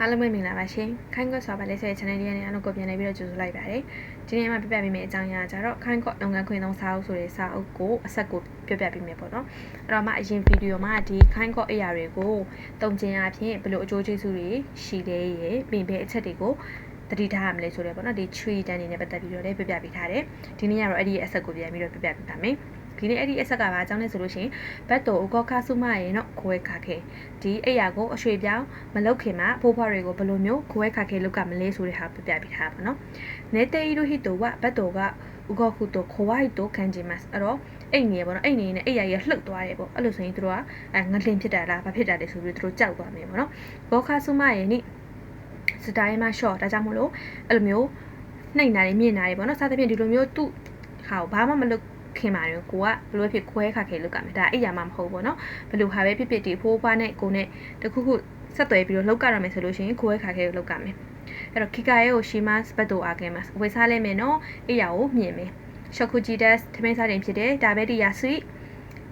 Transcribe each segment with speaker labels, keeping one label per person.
Speaker 1: အားလုံးပဲမင်္ဂလာပါရှင်ခိုင်းကော့ဆိုပါလဲဆိုတဲ့ channel လေးကနေအားလုံးကိုပြန်နေပြီးတော့ကြိုဆိုလိုက်ပါတယ်ဒီနေ့မှပြပြပေးမယ့်အကြောင်းအရာကြတော့ခိုင်းကော့လုပ်ငန်းခွင်သုံးစာအုပ်ဆိုတဲ့စာအုပ်ကိုအဆက်ကိုပြပြပေးမယ်ပေါ့နော်အဲ့တော့မှအရင်ဗီဒီယိုမှာဒီခိုင်းကော့အရာတွေကိုတုံကျင်အဖြစ်ဘယ်လိုအကျိုးကျေးဇူးတွေရှိလဲရေပြင်ပဲအချက်တွေကိုတတိထားရမလဲဆိုတော့ပေါ့နော်ဒီ tree တန်းနေနဲ့ပတ်သက်ပြီးတော့လည်းပြပြပေးထားတယ်ဒီနေ့ကတော့အဲ့ဒီအဆက်ကိုပြန်ပြီးတော့ပြပြပေးပါမယ် ဒီနေ့အဲ့ဒီအဆက်ကပါအကြောင်းလဲဆိုလို့ရှိရင်ဘတ်တော်ဥကောခါဆုမရေနော်ခွဲခါခဲဒီအိယာကိုအရွှေပြောင်းမလုတ်ခင်မှာဖိုးဖွားတွေကိုဘယ်လိုမျိုးခွဲခါခဲလုတ်ကမလဲဆိုတဲ့ဟာပြပြပေးထားပါနော်နေတဲ့ဤတို့ဟိတိုကဘတ်တော်ကဥကောခုတိုခွားဟိတိုခံချင်ますအဲ့တော့အိတ်နေပေါ့နော်အိတ်နေနဲ့အိယာရလှုပ်သွားတယ်ပေါ့အဲ့လိုဆိုရင်တို့ကအဲငလင်ဖြစ်တာလားဘာဖြစ်တာလဲဆိုပြီးတို့ကြောက်သွားမယ်ပေါ့နော်ဘောခါဆုမရေနိစတိုင်းမှာ short ဒါကြောင့်မို့လို့အဲ့လိုမျိုးနှိမ့်နာတွေမြင့်နာတွေပေါ့နော်စသဖြင့်ဒီလိုမျိုးသူ့ဟာကိုဘာမှမလုပ် ခင်ပါရင်ကိုကဘလို့ဖြစ်ခွဲခါခဲလုတ်ကမယ်ဒါအိယာမှမဟုတ်ဘောနော်ဘလို့ဟာပဲဖြစ်ဖြစ်ဒီဖိုးဖွားနဲ့ကိုနဲ့တခုခုဆက်သွယ်ပြီးတော့လုတ်ကရမယ်ဆိုလို့ရှိရင်ခွဲခါခဲလုတ်ကမယ်အဲ့တော့ခိကာရဲ့ကိုရှီမတ်ဘတ်တိုအားကဲမှာဝေစားလဲမယ်နော်အိယာကိုမြင်မယ်ရှော့ကူဂျီဒက်ထမင်းစားတင်ဖြစ်တယ်ဒါပဲဒီယာဆွီ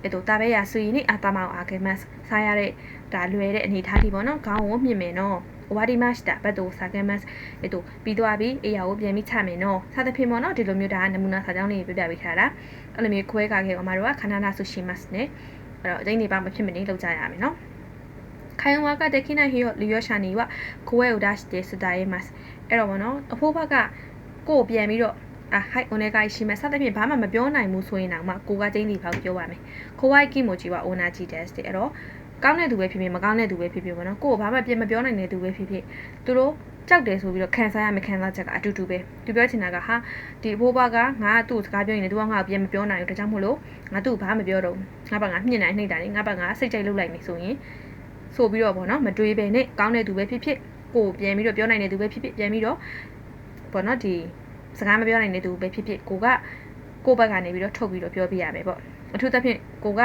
Speaker 1: အဲ့တော့ဒါပဲယာဆွီနဲ့အာတမောင်အားကဲမှာစားရတဲ့ဒါလွယ်တဲ့အနေထားဒီပေါ့နော်ခေါင်းကိုမြင်မယ်နော် ဝါဒီမတ်တာဘတ်တိုစာကမတ်အဲတို့ပြီးသွားပြီအေးရကိုပြန်ပြီးချမယ်နော်စသဖြင့်ပေါ့နော်ဒီလိုမျိုးဒါကနမူနာစာကြောင်းလေးပြပြပေးထားတာအဲ့လိုမျိုးခွဲကားခဲ့အမတို့ကခန္ဓာနာဆုရှိမတ်နဲ့အဲ့တော့အတိုင်းနေပါမဖြစ်မနေလောက်ကြရမယ်နော်ခိုင်ဝါကတခိနာဟီယောလီယောရှာနီဝကိုဝဲဥဒါရှိတဲ့စတာရဲ့မတ်အဲ့တော့ဗောနော်အဖိုးဘကကိုကိုပြန်ပြီးတော့အာဟိုက်အိုနေကရှိမဲ့စသဖြင့်ဘာမှမပြောနိုင်ဘူးဆိုရင်တော့မှကိုကကျင်းလီဖောက်ပြောပါမယ်ခိုဝိုက်ကီမိုဂျီဝအိုနာဂျီတက်စ်တဲ့အဲ့တော့ ကောင်းတဲ့သူပဲဖြစ်ဖြစ်မကောင်းတဲ့သူပဲဖြစ်ဖြစ်ပေါ့နော်ကိုကိုဘာမှပြင်မပြောနိုင်တဲ့သူပဲဖြစ်ဖြစ်သူတို့ကြောက်တယ်ဆိုပြီးတော့ခံစားရမယ့်ခံစားချက်ကအတူတူပဲသူပြောချင်တာကဟာဒီအဖိုးဘကငါကသူ့စကားပြောရင်လည်းသူကငါ့ကိုပြင်မပြောနိုင်ဘူးဒါကြောင့်မို့လို့ငါသူ့ဘာမှမပြောတော့ငါဘကငါမြင့်နိုင်နှိမ့်တာလေငါဘကငါစိတ်ကြိုက်လုပ်လိုက်နေဆိုရင်ဆိုပြီးတော့ပေါ့နော်မတွေးပဲနဲ့ကောင်းတဲ့သူပဲဖြစ်ဖြစ်ကိုပြန်ပြီးတော့ပြောနိုင်တဲ့သူပဲဖြစ်ဖြစ်ပြန်ပြီးတော့ပေါ့နော်ဒီစကားမပြောနိုင်တဲ့သူပဲဖြစ်ဖြစ်ကိုကကိုဘက်ကနေပြီးတော့ထုတ်ပြီးတော့ပြောပြရမယ်ပေါ့အထူးသဖြင့်ကိုက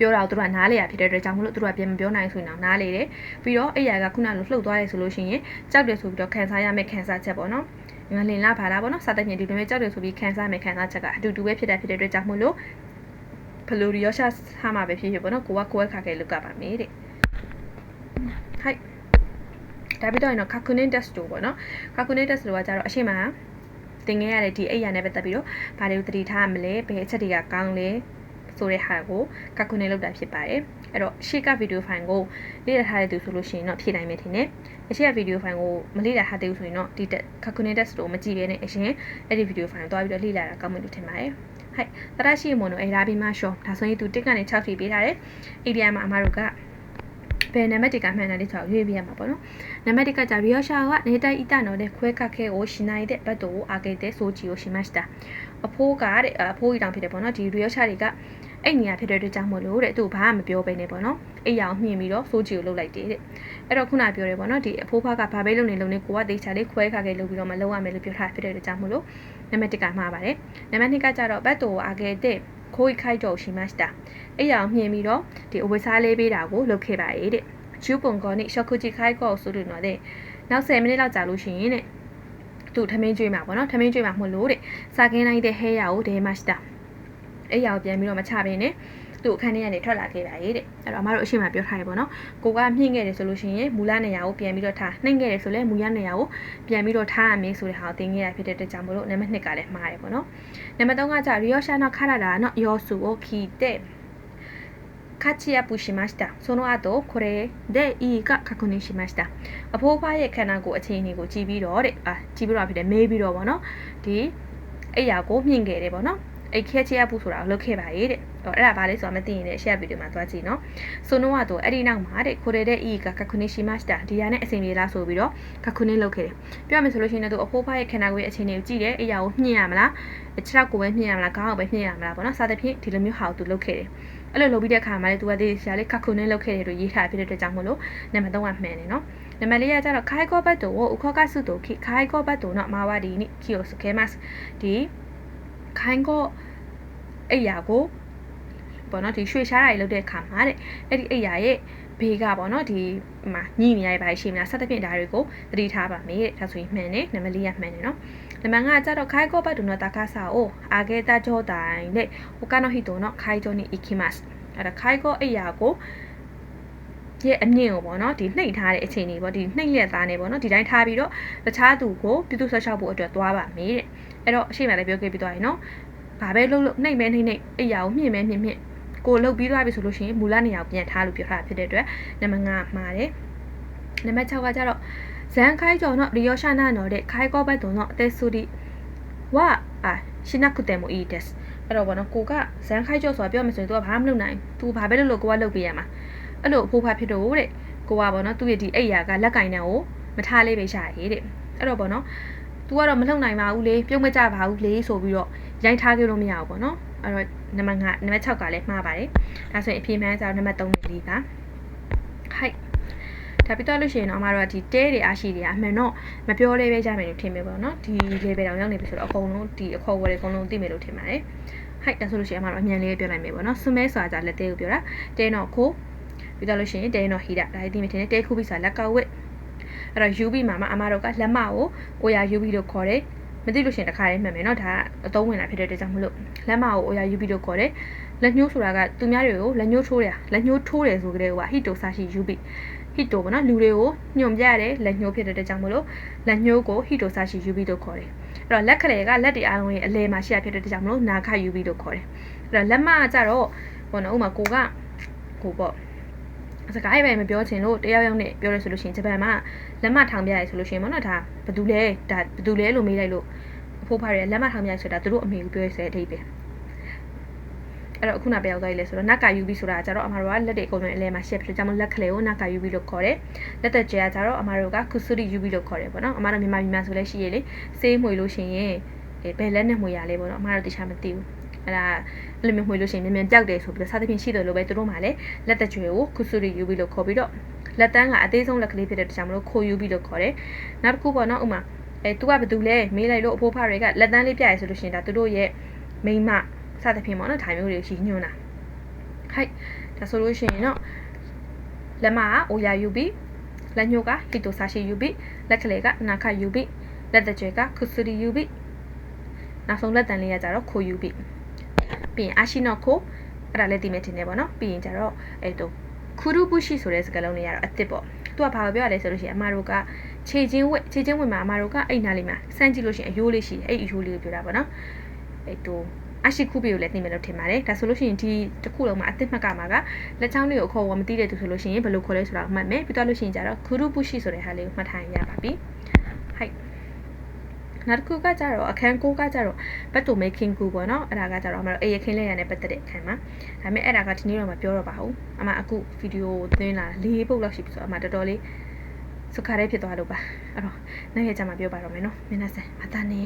Speaker 1: ပြောတာကိုသူတို့ကနားလေရဖြစ်တဲ့အတွက်ကြောင့်မလို့သူတို့ကပြန်မပြောနိုင်ဆိုရင်တော့နားလေတယ်ပြီးတော့အဲ့ရကခုနလိုလှုပ်သွားတယ်ဆိုလို့ရှိရင်ကြောက်တယ်ဆိုပြီးတော့ခံစားရမယ့်ခံစားချက်ပေါ့နော်ငလင်လာပါတာပေါ့နော်စသဖြင့်ဒီလိုမျိုးကြောက်တယ်ဆိုပြီးခံစားမယ့်ခံစားချက်ကအတူတူပဲဖြစ်တဲ့ဖြစ်တဲ့အတွက်ကြောင့်မလို့ဖလိုရီယောရှာဟာမှာပဲဖြစ်ဖြစ်ပေါ့နော်ကိုကကိုယ်ခါခဲလုကပါမယ်တဲ့ဟိုက်ဒါပြီးတော့ရင်တော့ calculate test တို့ပေါ့နော် calculate test တို့ကကြတော့အရှိမတင်ခဲ့ရတဲ့ဒီအိယာနဲ့ပတ်သက်ပြီးတော့ဘာတွေကိုသတိထားရမလဲဘယ်အချက်တွေကကောင်းလဲ ဆိုတဲ့ဟာကိုကကုနေလောက်တာဖြစ်ပါတယ်အဲ့တော့ရှေ့ကဗီဒီယိုဖိုင်ကိုလေ့လာထားတဲ့သူဆိုလို့ရှိရင်တော့ဖြည့်နိုင်မယ်ထင်တယ်အရှေ့ကဗီဒီယိုဖိုင်ကိုမလေ့လာထားသေးဘူးဆိုရင်တော့ဒီကကုနေတက်စ်ကိုမကြည့်ဘဲနဲ့အရင်အဲ့ဒီဗီဒီယိုဖိုင်ကိုသွားပြီးတော့လေ့လာတာကောင်းမယ်လို့ထင်ပါတယ်ဟိုက်တရရှိမွန်တို့အဲ့ဒါပြီးမှရှော့ဒါဆိုရင်သူတစ်ကနေ6ထိပေးထားတယ်အိဒီယာမှာအမတို့က ဘယ်နံပါတ်ကမှန်တယ်ဆိုတော့ရွေးပြရမှာပေါ့နော်နံပါတ်1ကじゃリオシャはネタイタので声かけをしないでバットを上げて掃除をしましたအဖိုးကတဲ့အဖိုးကြီးတောင်ဖြစ်တယ်ပေါ့နော်ဒီရီယောရှာတွေကအဲ့နေရာဖြစ်တဲ့အတွက်ကြောင့်မလို့တဲ့သူဘာမှမပြောဘဲနေပေါ့နော်အဲ့ရအောင်မြင်ပြီးတော့စိုးကြည့်ကိုလှုပ်လိုက်တယ်တဲ့အဲ့တော့ခုနပြောတယ်ပေါ့နော်ဒီအဖိုးဖားကဘာပဲလုပ်နေလုပ်နေကိုကတေချာလေးခွဲခါခဲ့လုပ်ပြီးတော့မလုပ်ရမယ်လို့ပြောထားဖြစ်တဲ့အတွက်ကြောင့်မလို့နံပါတ်1ကမှားပါတယ်နံပါတ်2ကကြတော့ဘတ်တိုအာခဲ့တဲ့ ခိုးခိုက်တော့ရှိမှစတာအဲ့ရအောင်မြင်ပြီးတော့ဒီအဝတ်စားလေးပေးတာကိုလုပ်ခဲ့ပါရဲ့တဲ့ချူပုံကောနိရှော့ခုချီခိုက်ကောဆိုလို့တော့တဲ့နောက်10မိနစ်လောက်ကြာလို့ရှိရင်တဲ့သူထမင်းကျွေးမှာပေါ့နော်ထမင်းကျွေးမှာမဟုတ်လို့တဲ့စာကင်းလိုက်တဲ့ဟဲရကိုဒဲမစတာအဲ့ရကိုပြန်ပြီးတော့မချဘင်းနဲ့ သူ့အခန်းထဲကနေထွက်လာခဲ့ပါရဲ့တဲ့အဲ့တော့အမတို့အရှိမပြောထားရပေါ့နော်ကိုကမြင့်ခဲ့တယ်ဆိုလို့ရှိရင်မူလနေရာကိုပြန်ပြီးတော့ထားနှိမ့်ခဲ့တယ်ဆိုလဲမူရနေရာကိုပြန်ပြီးတော့ထားရမယ်ဆိုတဲ့ဟာကိုသင်ခဲ့ရဖြစ်တဲ့အတွက်ကြောင့်မလို့နံပါတ်2ကလည်းမှားတယ်ပေါ့နော်နံပါတ်3ကじゃリオシャの体の様子を聞いてカチアップしました。その後、これでいいか確認しました။အဖိုးဖားရဲ့ခန္ဓာကိုယ်အခြေအနေကိုကြည့်ပြီးတော့တဲ့အာကြည့်ပြီးတော့ဖြစ်တယ်မေးပြီးတော့ဗောနော်ဒီအဲ့ရကိုမြင်ခဲ့တယ်ဗောနော် အဲ့ခဲချရပူဆိုတာကိုလုပ်ခဲ့ပါရဲ့တဲ့။အဲ့ဒါဘာလဲဆိုတာမသိရင်လည်း share ဗီဒီယိုမှာသွားကြည့်နော်။ဆိုနိုကတော့အဲ့ဒီနောက်မှာတဲ့ခိုရတဲ့ e ကကခုနေရှိမစတာဒီရနဲ့အစီအပြေလားဆိုပြီးတော့ကခုနေလုပ်ခဲ့တယ်။ပြောရမယ်ဆိုလို့ရှိရင်တော့အဖိုးဖားရဲ့ခန္ဓာကိုယ်ရဲ့အခြေအနေကိုကြည့်တယ်။အဲ့ရကိုမြင်ရမလား။ခြေထောက်ကိုပဲမြင်ရမလား။ခေါင်းကိုပဲမြင်ရမလားပေါ့နော်။စသဖြင့်ဒီလိုမျိုးဟာကိုသူလုပ်ခဲ့တယ်။အဲ့လိုလုပ်ပြီးတဲ့အခါမှာလေသူကဒီဆရာလေးကခုနေလုပ်ခဲ့တယ်လို့ရေးထားဖြစ်တဲ့အတွက်ကြောင့်မို့လို့နံပါတ်3ကမှန်တယ်နော်နံပါတ်4ကကျတော့ခိုင်ကောဘတ်တိုကိုဥခောကဆုတိုခိခိုင်ကောဘတ်တိုနော်မာဝဒီနိခီယိုစကေမတ်ဒီ ခိုင်ကောအိယာကိုပေါ့နော်ဒီရွှေရှားတာတွေလုပ်တဲ့အခါမှာတဲ့အဲ့ဒီအိယာရဲ့ဘေးကပေါ့နော်ဒီမှာညှိနေရပါရှိမလားဆက်သဖြင့်ဒါတွေကိုသတိထားပါမယ်တဲ့ဒါဆိုရင်မှန်တယ်နံပါတ်၄ကမှန်တယ်နော်နံပါတ်5ကကြတော့ခိုင်ကောဘတ်တိုနော်တာကာဆာအိုအာဂေတာဂျောတိုင်တဲ့ဟိုကနော်ဟီတိုနော်ခိုင်ဂျောနိအီခိမတ်အဲ့ဒါခိုင်ကောအိယာကို ခိုင်ကောအိယာကိုမြင်ခဲ့တယ်ပေါ့နော်ဒီအိယာရဲ့ဘေးကပေါ့နော်ဒီမှာညှိနေရပါရှိမလားဆက်သဖြင့်ဒါတွေကိုသတိထားပါမယ်တဲ့ဒါဆိုရင်မှန်တယ်နံပါတ်6ကကြတော့ခိုင်ကောဘတ်တိုနော်တာကာဆာအိုအာဂေတာဂျောတိုင်တဲ့ဟိုကနော်ဟီတိုနော်ခိုင်ဂျောနိအီခိမတ်ရဲ့အမြင့်ကိုပေါ့နော်ဒီနှိပ်ထားတဲ့အခြေအနေပေါ့ဒီနှိပ်လက်သားနေပေါ့နော်ဒီတိုင်းထားပြီးတော့တခြားသူကိုပြုစုဆွဲလျှောက်ဖို့အတွက်သွားပါမယ်တဲ့အဲ့တော့အရှိမလည်းပြောခဲ့ပြီးသွားရင်နော်ဘာပဲလုပ်လို့နှိပ်မဲနှိပ်နှိပ်အိယာကိုမြင့်မဲမြင့်မြင့်ကိုလုတ်ပြီးသွားပြီဆိုလို့ရှိရင်မူလနေရာကိုပြန်ထားလို့ပြောထားတာဖြစ်တဲ့အတွက်နံပါတ်5မှာတယ်နံပါတ်6ကကြတော့ဇန်ခိုင်ကျော်နော်ရီယောရှာနာနော်တဲ့ခိုင်ကောဘတ်တုံနော်အသက်ဆူဒီဝါအာရှနာကုတေမိုအီဒက်အဲ့တော့ဘောနော်ကိုကဇန်ခိုင်ကျော်ဆိုတာပြောမှဆိုရင် तू ကဘာမှမလုပ်နိုင် तू ဘာပဲလုပ်လို့ကိုကလုပ်ပေးရမှာ အဲ့လိုအဖိုးဖားဖြစ်တော့တဲ့ကိုကဘောနော်သူ့ရဲ့ဒီအိယာကလက်ကင်တန်းကိုမထားလေးပဲရှာရေးတဲ့အဲ့တော့ဘောနော် तू ကတော့မလှုပ်နိုင်ပါဘူးလေပြုံးမကြပါဘူးလေဆိုပြီးတော့ရိုက်ထားကြလို့မရဘူးပေါ့နော်အဲ့တော့နံပါတ်5နံပါတ်6ကလည်းမှားပါတယ်ဒါဆိုရင်အဖြေမှန်းကျတော့နံပါတ်3နဲ့4ပါဟိုက်ဒါပြီးတော့လို့ရှိရင်တော့အမတို့ကဒီတဲတွေအားရှိတွေအမှန်တော့မပြောလေးပဲကြမယ်လို့ထင်မယ်ပေါ့နော်ဒီ level တောင်ရောက်နေပြီဆိုတော့အကုန်လုံးဒီအခေါ်ဝယ်တွေအကုန်လုံးသိမယ်လို့ထင်ပါတယ်ဟိုက်ဒါဆိုလို့ရှိရင်အမတို့အမြန်လေးပြောလိုက်မယ်ပေါ့နော်စမဲဆိုတာကြလက်သေးကိုပြောတာတဲတော့ခိုး ပြီးတော့လို့ရှိရင်တဲတော့ဟီတာဒါဒီမြင်တဲ့တဲခုပြီးဆိုတာလက်ကဝစ်အဲ့တော့ UV မှာမှအမတို့ကလက်မကို OR UV လို့ခေါ်တယ်မသိလို့ရှိရင်တစ်ခါလေးမှတ်မယ်เนาะဒါအသုံးဝင်တာဖြစ်တဲ့အတွက်ကြောင့်မလို့လက်မကို OR UV လို့ခေါ်တယ်လက်ညှိုးဆိုတာကသူများတွေကိုလက်ညှိုးထိုးတယ်လက်ညှိုးထိုးတယ်ဆိုကြတဲ့ဟိုကဟီတိုဆာရှိ UV ဟီတိုပေါ့နော်လူတွေကိုညွန်ပြရတယ်လက်ညှိုးဖြစ်တဲ့အတွက်ကြောင့်မလို့လက်ညှိုးကိုဟီတိုဆာရှိ UV လို့ခေါ်တယ်အဲ့တော့လက်ခလေကလက်တွေအားလုံးရဲ့အလဲမှာရှိရဖြစ်တဲ့အတွက်ကြောင့်မလို့နာခ UV လို့ခေါ်တယ်အဲ့တော့လက်မကကြတော့ဘောနော်ဥမာကိုကကိုပေါ့ စကားပဲမပြောချင်လို့တယောက်ယောက်နဲ့ပြောရဆိုလို့ရှိရင်ဂျပန်မှာလက်မထောင်ပြရဲဆိုလို့ရှိရင်ပေါ့နော်ဒါဘယ်သူလဲဒါဘယ်သူလဲလို့မေးလိုက်လို့အဖိုးဖားရလက်မထောင်ပြရဲဆိုတာသူတို့အမေကိုပြောရတဲ့အဓိပ္ပာယ်အဲ့တော့အခုနပြောက်သွားပြီလေဆိုတော့နက်ကယူပြီးဆိုတာကျတော့အမတို့ကလက်တွေအကုန်လုံးအလဲမှာရှက်ဖြစ်ကြောင့်လက်ခလေကိုနက်ကယူပြီးလို့ခေါ်တယ်လက်သက်ကျဲကကျတော့အမတို့ကကုဆူရီယူပြီးလို့ခေါ်တယ်ပေါ့နော်အမတို့မြန်မာပြည်မှာဆိုလဲရှိရလေစေးမွေလို့ရှိရင်ဘယ်လက်နဲ့မွေရလဲပေါ့နော်အမတို့တခြားမသိဘူး အဲ့ဒါအဲ့လိုမျိုးမှွေလို့ရှိရင်မြန်မြန်ပြောက်တယ်ဆိုပြီးတော့စသဖြင့်ရှိတယ်လို့ပဲသူတို့မှလည်းလက်သက်ကျွေကိုကုဆူရီယူပြီးလို့ခေါ်ပြီးတော့လက်တန်းကအသေးဆုံးလက်ကလေးဖြစ်တဲ့တခြားမလို့ခိုယူပြီးလို့ခေါ်တယ်နောက်တစ်ခုပေါ့နော်ဥမာအဲ तू ကဘာတူလဲမေးလိုက်လို့အဖိုးဖတွေကလက်တန်းလေးပြရဲဆိုလို့ရှိရင်ဒါသူတို့ရဲ့မိမစသဖြင့်ပေါ့နော်ဒါမျိုးတွေရှိညွှန်းတာဟိုက်ဒါဆိုလို့ရှိရင်တော့လက်မကအိုယာယူပြီးလက်ညှိုးကဟီတိုဆာရှိယူပြီးလက်ကလေးကနာခယူပြီးလက်တကြွယ်ကခုဆူရီယူပြီးနောက်ဆုံးလက်တန်လေးကကြတော့ခိုယူပြီး ပြီးရင်အာရှိနော့ခိုအဲ့ဒါလည်းသိမယ်ထင်တယ်ပေါ့နော်ပြီးရင်ကြတော့အဲ့တော့ခူရူပုရှိဆိုတဲ့စကားလုံးလေးကတော့အစ်စ်ပေါ့သူကဘာပြောရလဲဆိုလို့ရှိရင်အမတို့ကခြေချင်းဝက်ခြေချင်းဝက်မှာအမတို့ကအဲ့နားလေးမှာစမ်းကြည့်လို့ရှိရင်အယိုးလေးရှိတယ်အဲ့အယိုးလေးကိုပြောတာပေါ့နော်အဲ့တော့အရှိခုပေကိုလည်းသိမယ်လို့ထင်ပါတယ်ဒါဆိုလို့ရှိရင်ဒီတစ်ခုလုံးမှာအသစ်မှတ်ကမှာကလက်ချောင်းလေးကိုခေါ်ဝမသိတဲ့သူဆိုလို့ရှိရင်ဘယ်လိုခေါ်လဲဆိုတာမှတ်မယ်ပြီးတော့လို့ရှိရင်ကျတော့ခူရူပုရှိဆိုတဲ့ဟာလေးကိုမှတ်ထားရပါပြီဟိုက် နောက်တစ်ခုကကြတော့အခန်းကိုကကြတော့ဘတ်တူမေကင်းကူပေါ့နော်အဲ့ဒါကကြတော့အမတို့အေးရခင်းလေးရနဲ့ပတ်သက်တဲ့အခန်းမှာဒါပေမဲ့အဲ့ဒါကဒီနေ့တော့မပြောတော့ပါဘူးအမအခုဗီဒီယိုသွင်းလာ၄ပုတ်လောက်ရှိပြီဆိုတော့အမတော်တော်လေးစခါရဲဖြစ်သွားလို့ပါအဲ့တော့နောက်ရကြမှာပြောပါတော့မယ်နော်မင်းနဲ့ဆန်မတန်းနေ